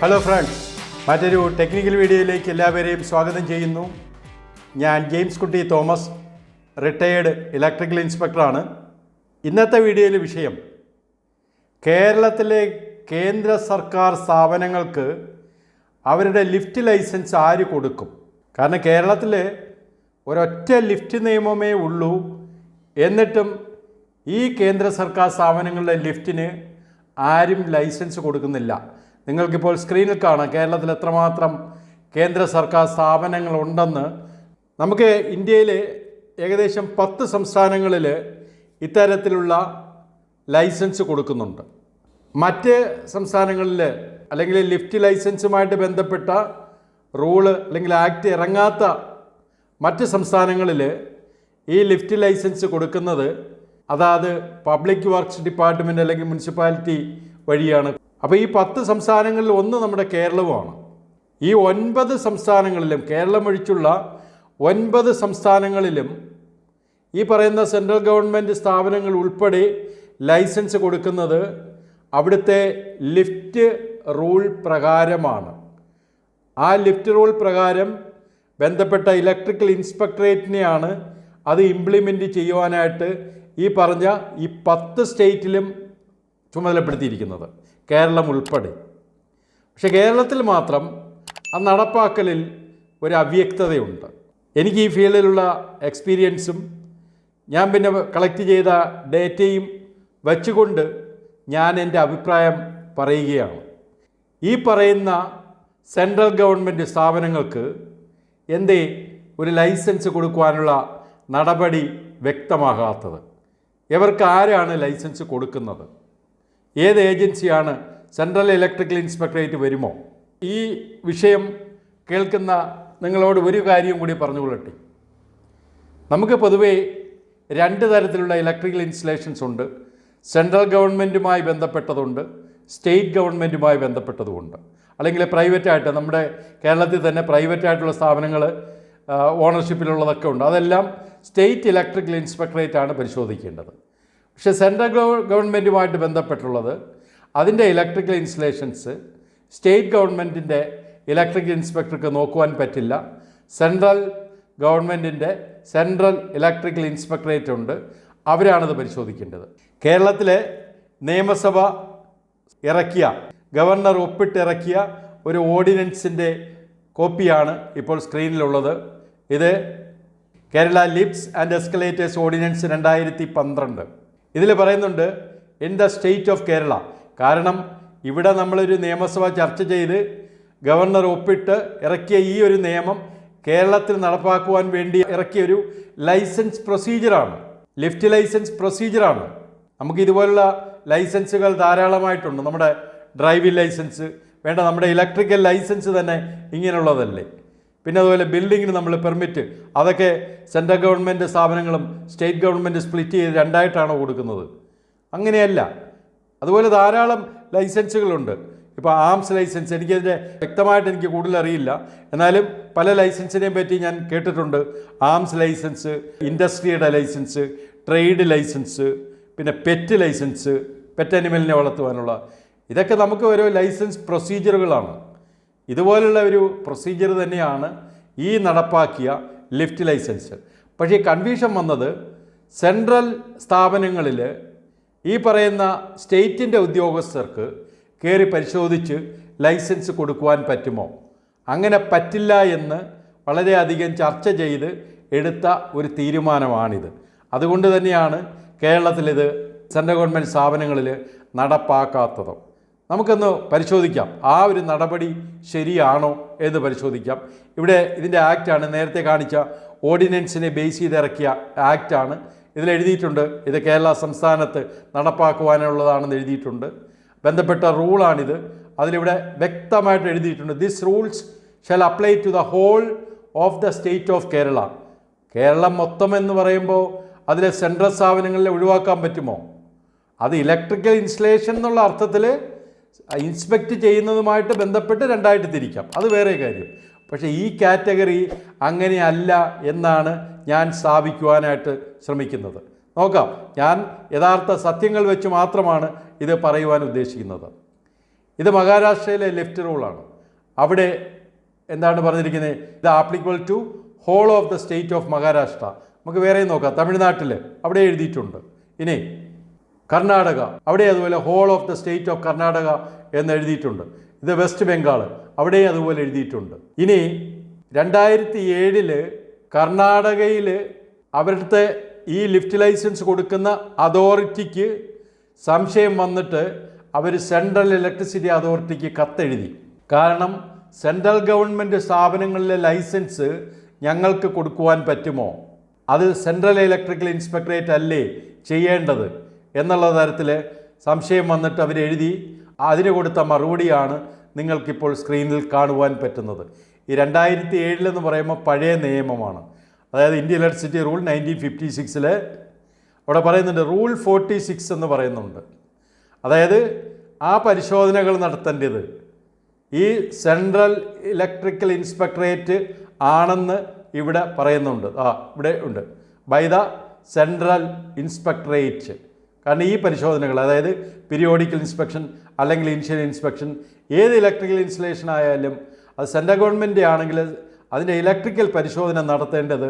Hello friends മറ്റൊരു technical വീഡിയോയിലേക്ക് എല്ലാവരെയും സ്വാഗതം ചെയ്യുന്നു. ഞാൻ ജെയിംസ് കുട്ടി തോമസ് റിട്ടയേർഡ് ഇലക്ട്രിക്കൽ ഇൻസ്പെക്ടറാണ് ഇന്നത്തെ വീഡിയോയിലെ വിഷയം കേരളത്തിലെ കേന്ദ്ര സർക്കാർ സ്ഥാപനങ്ങൾക്ക് അവരുടെ ലിഫ്റ്റ് ലൈസൻസ് ആര് കൊടുക്കും? കാരണം കേരളത്തിൽ ഒരൊറ്റ ലിഫ്റ്റ് നിയമമേ ഉള്ളൂ. എന്നിട്ടും ഈ കേന്ദ്ര സർക്കാർ സ്ഥാപനങ്ങളുടെ ലിഫ്റ്റിന് ആരും ലൈസൻസ് കൊടുക്കുന്നില്ല. നിങ്ങൾക്കിപ്പോൾ സ്ക്രീനിൽ കാണാം കേരളത്തിൽ എത്രമാത്രം കേന്ദ്ര സർക്കാർ സ്ഥാപനങ്ങളുണ്ടെന്ന്. നമുക്ക് ഇന്ത്യയിൽ ഏകദേശം പത്ത് സംസ്ഥാനങ്ങളിൽ ഇത്തരത്തിലുള്ള ലൈസൻസ് കൊടുക്കുന്നുണ്ട്. മറ്റ് സംസ്ഥാനങ്ങളിൽ അല്ലെങ്കിൽ ലിഫ്റ്റ് ലൈസൻസുമായിട്ട് ബന്ധപ്പെട്ട റൂൾ അല്ലെങ്കിൽ ആക്ട് ഇറങ്ങാത്ത മറ്റ് സംസ്ഥാനങ്ങളിൽ ഈ ലിഫ്റ്റ് ലൈസൻസ് കൊടുക്കുന്നത് അതാത് പബ്ലിക് വർക്ക്സ് ഡിപ്പാർട്ട്മെന്റ് അല്ലെങ്കിൽ മുനിസിപ്പാലിറ്റി വഴിയാണ്. അപ്പോൾ ഈ പത്ത് സംസ്ഥാനങ്ങളിൽ ഒന്ന് നമ്മുടെ കേരളവുമാണ്. ഈ ഒൻപത് സംസ്ഥാനങ്ങളിലും കേരളം ഒഴിച്ചുള്ള ഒൻപത് സംസ്ഥാനങ്ങളിലും ഈ പറയുന്ന സെൻട്രൽ ഗവൺമെന്റ് സ്ഥാപനങ്ങൾ ഉൾപ്പെടെ ലൈസൻസ് കൊടുക്കുന്നത് അവിടുത്തെ ലിഫ്റ്റ് റൂൾ പ്രകാരമാണ്. ആ ലിഫ്റ്റ് റൂൾ പ്രകാരം ബന്ധപ്പെട്ട ഇലക്ട്രിക്കൽ ഇൻസ്പെക്ടറേറ്റിനെയാണ് അത് ഇംപ്ലിമെന്റ് ചെയ്യുവാനായിട്ട് ഈ പറഞ്ഞ ഈ പത്ത് സ്റ്റേറ്റിലും ചുമതലപ്പെടുത്തിയിരിക്കുന്നത്. കേരളം ഉൾപ്പെടെ. പക്ഷെ കേരളത്തിൽ മാത്രം ആ നടപ്പാക്കലിൽ ഒരു അവ്യക്തതയുണ്ട്. എനിക്ക് ഈ ഫീൽഡിലുള്ള എക്സ്പീരിയൻസും ഞാൻ പിന്നെ കളക്ട് ചെയ്ത ഡേറ്റയും വച്ചുകൊണ്ട് ഞാൻ എന്റെ അഭിപ്രായം പറയുകയാണ്. ഈ പറയുന്ന സെൻട്രൽ ഗവൺമെന്റ് സ്ഥാപനങ്ങൾക്ക് എന്തേ ഒരു ലൈസൻസ് കൊടുക്കുവാനുള്ള നടപടി വ്യക്തമാകാത്തത്? ഇവർക്ക് ആരാണ് ലൈസൻസ് കൊടുക്കുന്നത്? ഏത് ഏജൻസിയാണ് സെൻട്രൽ ഇലക്ട്രിക്കൽ ഇൻസ്പെക്ടറേറ്റ് വരുമോ? ഈ വിഷയം കേൾക്കുന്ന നിങ്ങളോട് ഒരു കാര്യം കൂടി പറഞ്ഞുകൊള്ളട്ടെ. നമുക്ക് പൊതുവേ രണ്ട് തരത്തിലുള്ള ഇലക്ട്രിക്കൽ ഇൻസ്റ്റലേഷൻസ് ഉണ്ട്. സെൻട്രൽ ഗവൺമെന്റുമായി ബന്ധപ്പെട്ടതുണ്ട് സ്റ്റേറ്റ് ഗവൺമെന്റുമായി ബന്ധപ്പെട്ടതുമുണ്ട്. അല്ലെങ്കിൽ പ്രൈവറ്റായിട്ട് നമ്മുടെ കേരളത്തിൽ തന്നെ പ്രൈവറ്റായിട്ടുള്ള സ്ഥാപനങ്ങൾ ഓണർഷിപ്പിലുള്ളതൊക്കെ ഉണ്ട്. അതെല്ലാം സ്റ്റേറ്റ് ഇലക്ട്രിക്കൽ ഇൻസ്പെക്ടറേറ്റ് ആണ് പരിശോധിക്കേണ്ടത്. പക്ഷേ സെൻട്രൽ ഗവൺമെന്റുമായിട്ട് ബന്ധപ്പെട്ടുള്ളത് അതിന്റെ ഇലക്ട്രിക്കൽ ഇൻസ്റ്റലേഷൻസ് സ്റ്റേറ്റ് ഗവൺമെന്റിന്റെ ഇലക്ട്രിക് ഇൻസ്പെക്ടർക്ക് നോക്കുവാൻ പറ്റില്ല. സെൻട്രൽ ഗവൺമെന്റിന്റെ സെൻട്രൽ ഇലക്ട്രിക്കൽ ഇൻസ്പെക്ടറേറ്റ് ഉണ്ട്. അവരാണത് പരിശോധിക്കേണ്ടത്. കേരളത്തിലെ നിയമസഭ ഇറക്കിയ ഗവർണർ ഒപ്പിട്ടിറക്കിയ ഒരു ഓർഡിനൻസിന്റെ കോപ്പിയാണ് ഇപ്പോൾ സ്ക്രീനിലുള്ളത്. ഇത് Kerala lifts and escalators ordinance രണ്ടായിരത്തി പന്ത്രണ്ട്. ഇതിൽ പറയുന്നുണ്ട് in the state of Kerala കാരണം ഇവിടെ നമ്മളൊരു നിയമസഭ ചർച്ച ചെയ്ത് ഗവർണർ ഒപ്പിട്ട് ഇറക്കിയ ഈ ഒരു നിയമം കേരളത്തിൽ നടപ്പാക്കുവാൻ വേണ്ടി ഇറക്കിയ ഒരു ലൈസൻസ് പ്രൊസീജിയറാണ് ലിഫ്റ്റ് ലൈസൻസ് പ്രൊസീജിയറാണ് നമുക്ക് ഇതുപോലുള്ള ലൈസൻസുകൾ ധാരാളമായിട്ടുണ്ട്. നമ്മുടെ ഡ്രൈവിംഗ് ലൈസൻസ് വേണ്ട നമ്മുടെ ഇലക്ട്രിക്കൽ ലൈസൻസ് തന്നെ ഇങ്ങനെയുള്ളതല്ലേ? പിന്നെ അതുപോലെ ബിൽഡിങ്ങിന് നമ്മൾ പെർമിറ്റ് അതൊക്കെ സെൻട്രൽ ഗവൺമെന്റ് സ്ഥാപനങ്ങളും സ്റ്റേറ്റ് ഗവൺമെന്റ് സ്പ്ലിറ്റ് ചെയ്ത് രണ്ടായിട്ടാണ് കൊടുക്കുന്നത്. അങ്ങനെയല്ല. അതുപോലെ ധാരാളം ലൈസൻസുകളുണ്ട് ഇപ്പോൾ ആംസ് ലൈസൻസ് എനിക്കതിന്റെ വ്യക്തമായിട്ട് എനിക്ക് കൂടുതൽ അറിയില്ല. എന്നാലും പല ലൈസൻസിനെയും പറ്റി ഞാൻ കേട്ടിട്ടുണ്ട്. ആംസ് ലൈസൻസ് ഇൻഡസ്ട്രിയുടെ ലൈസൻസ് ട്രേഡ് ലൈസൻസ് പിന്നെ പെറ്റ് ലൈസൻസ് പെറ്റ് അനിമലിനെ വളർത്തുവാനുള്ള. ഇതൊക്കെ നമുക്ക് ഓരോ ലൈസൻസ് പ്രൊസീജിയറുകളാണ് ഇതുപോലുള്ള ഒരു പ്രൊസീജിയർ തന്നെയാണ് ഈ നടപ്പാക്കിയ ലിഫ്റ്റ് ലൈസൻസ് പക്ഷേ കൺഫ്യൂഷൻ വന്നത് സെൻട്രൽ സ്ഥാപനങ്ങളിൽ ഈ പറയുന്ന സ്റ്റേറ്റിന്റെ ഉദ്യോഗസ്ഥർക്ക് കയറി പരിശോധിച്ച് ലൈസൻസ് കൊടുക്കുവാൻ പറ്റുമോ? അങ്ങനെ പറ്റില്ല എന്ന് വളരെയധികം ചർച്ച ചെയ്ത് എടുത്ത ഒരു തീരുമാനമാണിത്. അതുകൊണ്ട് തന്നെയാണ് കേരളത്തിലിത് സെൻട്രൽ ഗവൺമെന്റ് സ്ഥാപനങ്ങളിൽ നടപ്പാക്കാത്തത്. നമുക്കൊന്ന് പരിശോധിക്കാം. ആ ഒരു നടപടി ശരിയാണോ എന്ന് പരിശോധിക്കാം. ഇവിടെ ഇതിന്റെ ആക്റ്റാണ് നേരത്തെ കാണിച്ച ഓർഡിനൻസിനെ ബേസ് ചെയ്ത് ഇറക്കിയ ആക്റ്റാണ് ഇതിൽ എഴുതിയിട്ടുണ്ട്. ഇത് കേരള സംസ്ഥാനത്ത് നടപ്പാക്കുവാനുള്ളതാണെന്ന് എഴുതിയിട്ടുണ്ട്. ബന്ധപ്പെട്ട റൂളാണിത് അതിലിവിടെ വ്യക്തമായിട്ട് എഴുതിയിട്ടുണ്ട്. This rules shall apply to the whole of the state of Kerala Keralam മൊത്തം എന്ന് പറയുമ്പോൾ അതിലെ സെൻട്രൽ സ്ഥാപനങ്ങളിൽ ഒഴിവാക്കാൻ പറ്റുമോ? അത് ഇലക്ട്രിക്കൽ ഇൻസ്റ്റലേഷൻ എന്നുള്ള അർത്ഥത്തിൽ ഇൻസ്പെക്റ്റ് ചെയ്യുന്നതുമായിട്ട് ബന്ധപ്പെട്ട് രണ്ടായിട്ട് തിരിക്കാം. അത് വേറെ കാര്യം. പക്ഷേ ഈ കാറ്റഗറി അങ്ങനെയല്ല എന്നാണ് ഞാൻ സ്ഥാപിക്കുവാനായിട്ട് ശ്രമിക്കുന്നത്. നോക്കാം. ഞാൻ യഥാർത്ഥ സത്യങ്ങൾ വെച്ച് മാത്രമാണ് ഇത് പറയുവാൻ ഉദ്ദേശിക്കുന്നത്. ഇത് മഹാരാഷ്ട്രയിലെ ലെഫ്റ്റ് റൂളാണ്. അവിടെ എന്താണ് പറഞ്ഞിരിക്കുന്നത്? ഇത് applicable to whole of the state of Maharashtra. നമുക്ക് വേറെ നോക്കാം. തമിഴ്നാട്ടിൽ അവിടെ എഴുതിയിട്ടുണ്ട്. ഇനി കർണാടക. അവിടെ അതുപോലെ whole of the state of Karnataka എന്ന് എഴുതിയിട്ടുണ്ട് ഇത് വെസ്റ്റ് ബംഗാൾ അവിടെ അതുപോലെ എഴുതിയിട്ടുണ്ട്. ഇനി രണ്ടായിരത്തി ഏഴിൽ കർണാടകയിൽ അവരുടെ ഈ ലിഫ്റ്റ് ലൈസൻസ് കൊടുക്കുന്ന അതോറിറ്റിക്ക് സംശയം വന്നിട്ട് അവർ സെൻട്രൽ ഇലക്ട്രിസിറ്റി അതോറിറ്റിക്ക് കത്തെഴുതി. കാരണം സെൻട്രൽ ഗവൺമെന്റ് സ്ഥാപനങ്ങളിലെ ലൈസൻസ് ഞങ്ങൾക്ക് കൊടുക്കുവാൻ പറ്റുമോ? അത് സെൻട്രൽ ഇലക്ട്രിക്കൽ ഇൻസ്പെക്ടറേറ്റ് അല്ലേ ചെയ്യേണ്ടത്? എന്നുള്ള തരത്തിൽ സംശയം വന്നിട്ട് അവർ എഴുതി അതിന് കൊടുത്ത മറുപടിയാണ് നിങ്ങൾക്കിപ്പോൾ സ്ക്രീനിൽ കാണുവാൻ പറ്റുന്നത്. ഈ രണ്ടായിരത്തി ഏഴിലെന്ന് പറയുമ്പോൾ പഴയ നിയമമാണ്. അതായത് Indian electricity rule nineteen fifty സിക്സിൽ അവിടെ പറയുന്നുണ്ട് റൂൾ ഫോർട്ടി സിക്സ് എന്ന് പറയുന്നുണ്ട്. അതായത് ആ പരിശോധനകൾ നടത്തേണ്ടത് ഈ സെൻട്രൽ ഇലക്ട്രിക്കൽ ഇൻസ്പെക്ടറേറ്റ് ആണെന്ന് ഇവിടെ പറയുന്നുണ്ട്. ആ ഇവിടെ ഉണ്ട്. ബൈ ദ സെൻട്രൽ ഇൻസ്പെക്ടറേറ്റ് കാരണം ഈ പരിശോധനകൾ അതായത് പീരിയോഡിക്കൽ ഇൻസ്പെക്ഷൻ അല്ലെങ്കിൽ ഇനിഷ്യൽ ഇൻസ്പെക്ഷൻ ഏത് ഇലക്ട്രിക്കൽ ഇൻസ്റ്റലേഷൻ ആയാലും അത് സെൻട്രൽ ഗവൺമെന്റ് ആണെങ്കിൽ അതിന്റെ ഇലക്ട്രിക്കൽ പരിശോധന നടത്തേണ്ടത്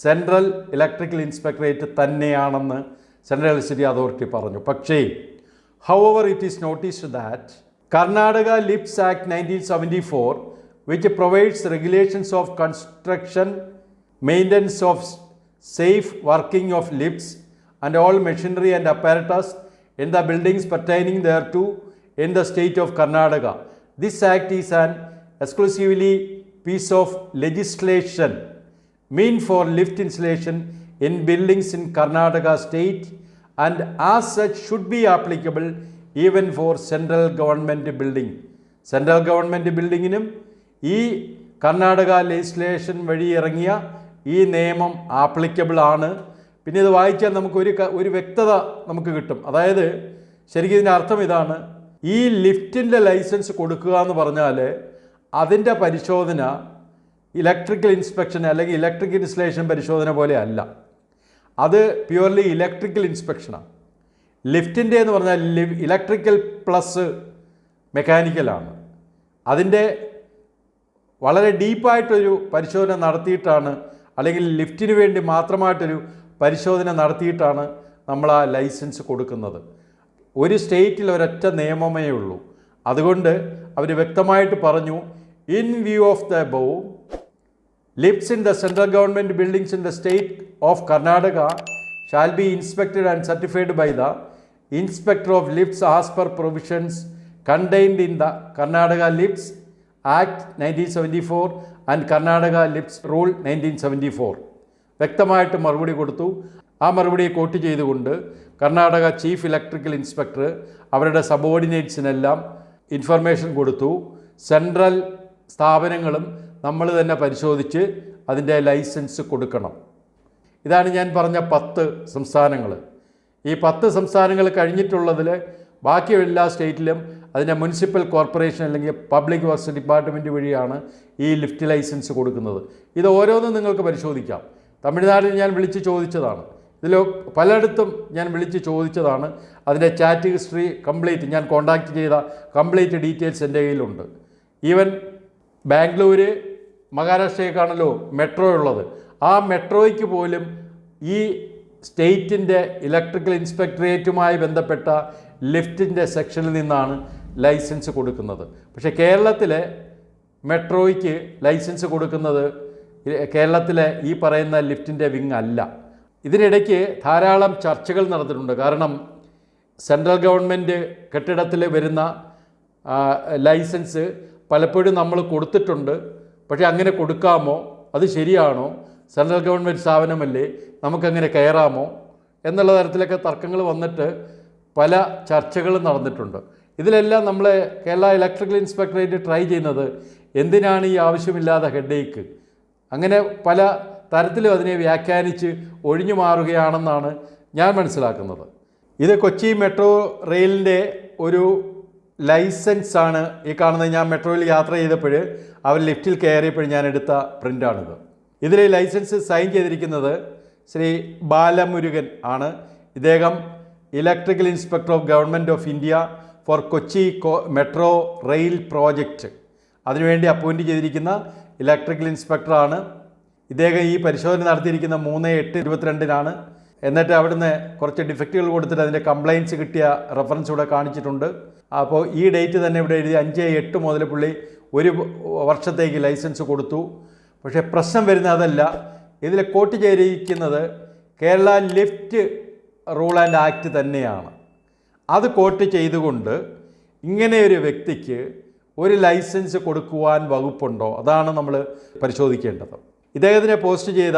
സെൻട്രൽ ഇലക്ട്രിക്കൽ ഇൻസ്പെക്ടറേറ്റ് തന്നെയാണെന്ന് സെൻട്രൽ ഇലക്ട്രിസിറ്റി അതോറിറ്റി പറഞ്ഞു. പക്ഷേ however it is noticed that Karnataka lifts act nineteen seventy four which provides regulations of construction maintenance of safe working of lifts and all machinery and apparatus in the buildings pertaining thereto in the state of Karnataka. This act is an exclusively piece of legislation meant for lift installation in buildings in Karnataka state and as such should be applicable even for central government building. Central government ബിൽഡിങ്ങിനും ഈ Karnataka legislation വഴി ഇറങ്ങിയ ഈ നിയമം applicable ആണ് പിന്നെ ഇത് വായിച്ചാൽ നമുക്ക് ഒരു ഒരു വ്യക്തത നമുക്ക് കിട്ടും. അതായത് ശരിക്കും ഇതിന്റെ അർത്ഥം ഇതാണ് ഈ ലിഫ്റ്റിന്റെ ലൈസൻസ് കൊടുക്കുക എന്ന് പറഞ്ഞാൽ അതിന്റെ പരിശോധന ഇലക്ട്രിക്കൽ ഇൻസ്പെക്ഷൻ അല്ലെങ്കിൽ ഇലക്ട്രിക് ഇൻസ്റ്റലേഷൻ പരിശോധന പോലെ അല്ല. അത് പ്യുവർലി ഇലക്ട്രിക്കൽ ഇൻസ്പെക്ഷനാണ്. ലിഫ്റ്റിന്റെ എന്ന് പറഞ്ഞാൽ ഇലക്ട്രിക്കൽ പ്ലസ് മെക്കാനിക്കലാണ്. അതിന്റെ വളരെ ഡീപ്പായിട്ടൊരു പരിശോധന നടത്തിയിട്ടാണ് അല്ലെങ്കിൽ ലിഫ്റ്റിന് വേണ്ടി മാത്രമായിട്ടൊരു പരിശോധന നടത്തിയിട്ടാണ് നമ്മൾ ആ ലൈസൻസ് കൊടുക്കുന്നത് ഒരു സ്റ്റേറ്റിൽ ഒരൊറ്റ നിയമമേ ഉള്ളൂ അതുകൊണ്ട് അവർ വ്യക്തമായിട്ട് പറഞ്ഞു in view of the above Lifts in the central government buildings in the state of Karnataka shall be inspected and certified by the Inspector of Lifts as per provisions contained in the Karnataka Lifts Act 1974 and Karnataka Lifts Rule 1974. വ്യക്തമായിട്ട് മറുപടി കൊടുത്തു. ആ മറുപടി coat ചെയ്തുകൊണ്ട് Karnataka chief electrical inspector അവരുടെ സബോർഡിനേറ്റ്സിനെല്ലാം information കൊടുത്തു. Central സ്ഥാപനങ്ങളും നമ്മൾ തന്നെ പരിശോധിച്ച് അതിന്റെ ലൈസൻസ് കൊടുക്കണം. ഇതാണ് ഞാൻ പറഞ്ഞ പത്ത് സംസ്ഥാനങ്ങൾ ഈ പത്ത് സംസ്ഥാനങ്ങൾ കഴിഞ്ഞിട്ടുള്ളതിൽ ബാക്കി എല്ലാ സ്റ്റേറ്റിലും അതിന്റെ മുനിസിപ്പൽ കോർപ്പറേഷൻ അല്ലെങ്കിൽ പബ്ലിക് വർക്ക്സ് ഡിപ്പാർട്ട്മെന്റ് വഴിയാണ് ഈ ലിഫ്റ്റ് ലൈസൻസ് കൊടുക്കുന്നത്. ഇത് ഓരോന്നും നിങ്ങൾക്ക് പരിശോധിക്കാം. തമിഴ്നാട്ടിൽ ഞാൻ വിളിച്ച് ചോദിച്ചതാണ്. ഇതിൽ പലയിടത്തും ഞാൻ വിളിച്ച് ചോദിച്ചതാണ്. അതിന്റെ ചാറ്റ് ഹിസ്റ്ററി കംപ്ലീറ്റ് ഞാൻ കോണ്ടാക്ട് ചെയ്ത കംപ്ലീറ്റ് ഡീറ്റെയിൽസ് എന്റെ കയ്യിലുണ്ട്. ഈവൻ ബാംഗ്ലൂർ മഹാരാഷ്ട്രയ്ക്കാണല്ലോ മെട്രോ ഉള്ളത്. ആ മെട്രോയ്ക്ക് പോലും ഈ സ്റ്റേറ്റിന്റെ ഇലക്ട്രിക്കൽ ഇൻസ്പെക്ടറേറ്റുമായി ബന്ധപ്പെട്ട ലിഫ്റ്റിന്റെ സെക്ഷനിൽ നിന്നാണ് ലൈസൻസ് കൊടുക്കുന്നത്. പക്ഷേ കേരളത്തിലെ മെട്രോയ്ക്ക് ലൈസൻസ് കൊടുക്കുന്നത് കേരളത്തിലെ ഈ പറയുന്ന ലിഫ്റ്റിന്റെ വിങ് അല്ല. ഇതിനിടയ്ക്ക് ധാരാളം ചർച്ചകൾ നടന്നിട്ടുണ്ട്. കാരണം സെൻട്രൽ ഗവൺമെന്റ് കെട്ടിടത്തിൽ വരുന്ന ലൈസൻസ് പലപ്പോഴും നമ്മൾ കൊടുത്തിട്ടുണ്ട്. പക്ഷേ അങ്ങനെ കൊടുക്കാമോ? അത് ശരിയാണോ? സെൻട്രൽ ഗവൺമെന്റ് സ്ഥാപനമല്ലേ? നമുക്കങ്ങനെ കയറാമോ? എന്നുള്ള തരത്തിലൊക്കെ തർക്കങ്ങൾ വന്നിട്ട് പല ചർച്ചകളും നടന്നിട്ടുണ്ട്. ഇതിലെല്ലാം നമ്മൾ കേരള ഇലക്ട്രിക്കൽ ഇൻസ്പെക്ടറേറ്റ് ട്രൈ ചെയ്യുന്നത് എന്തിനാണ് ഈ ആവശ്യമില്ലാത്ത ഹെഡേക്ക്? അങ്ങനെ പല തരത്തിലും അതിനെ വ്യാഖ്യാനിച്ച് ഒഴിഞ്ഞു മാറുകയാണെന്നാണ് ഞാൻ മനസ്സിലാക്കുന്നത്. ഇത് കൊച്ചി മെട്രോ റെയിലിന്റെ ഒരു ലൈസൻസ് ആണ് ഈ കാണുന്നത് ഞാൻ മെട്രോയിൽ യാത്ര ചെയ്തപ്പോൾ അവർ ലിഫ്റ്റിൽ കയറിയപ്പോൾ ഞാൻ എടുത്ത പ്രിന്റാണിത്. ഇതിലെ ലൈസൻസ് സൈൻ ചെയ്തിരിക്കുന്നത് ശ്രീ ബാലമുരുകൻ ആണ്. ഇദ്ദേഹം electrical inspector of government of India for Kochi metro rail project. അതിനുവേണ്ടി അപ്പോയിന്റ് ചെയ്തിരിക്കുന്ന ഇലക്ട്രിക്കൽ ഇൻസ്പെക്ടറാണ്. ഇദ്ദേഹം ഈ പരിശോധന നടത്തിയിരിക്കുന്ന മൂന്ന് എട്ട് ഇരുപത്തിരണ്ടിനാണ്. എന്നിട്ട് അവിടുന്ന് കുറച്ച് ഡിഫക്റ്റുകൾ കൊടുത്തിട്ട് അതിന്റെ കംപ്ലയിൻസ് കിട്ടിയ റെഫറൻസ് ഇവിടെ കാണിച്ചിട്ടുണ്ട്. അപ്പോൾ ഈ ഡേറ്റ് തന്നെ ഇവിടെ എഴുതി അഞ്ച് എട്ട് മുതൽ പുള്ളി ഒരു വർഷത്തേക്ക് ലൈസൻസ് കൊടുത്തു. പക്ഷേ പ്രശ്നം വരുന്നത് അതല്ല. ഇതിൽ കോട്ട് ചെയ്തിരിക്കുന്നത് Kerala lift rule and act തന്നെയാണ്. അത് കോട്ട് ചെയ്തുകൊണ്ട് ഇങ്ങനെ ഒരു വ്യക്തിക്ക് ഒരു ലൈസൻസ് കൊടുക്കുവാൻ വകുപ്പുണ്ടോ? അതാണ് നമ്മൾ പരിശോധിക്കേണ്ടത്. ഇദ്ദേഹത്തിനെ പോസ്റ്റ് ചെയ്ത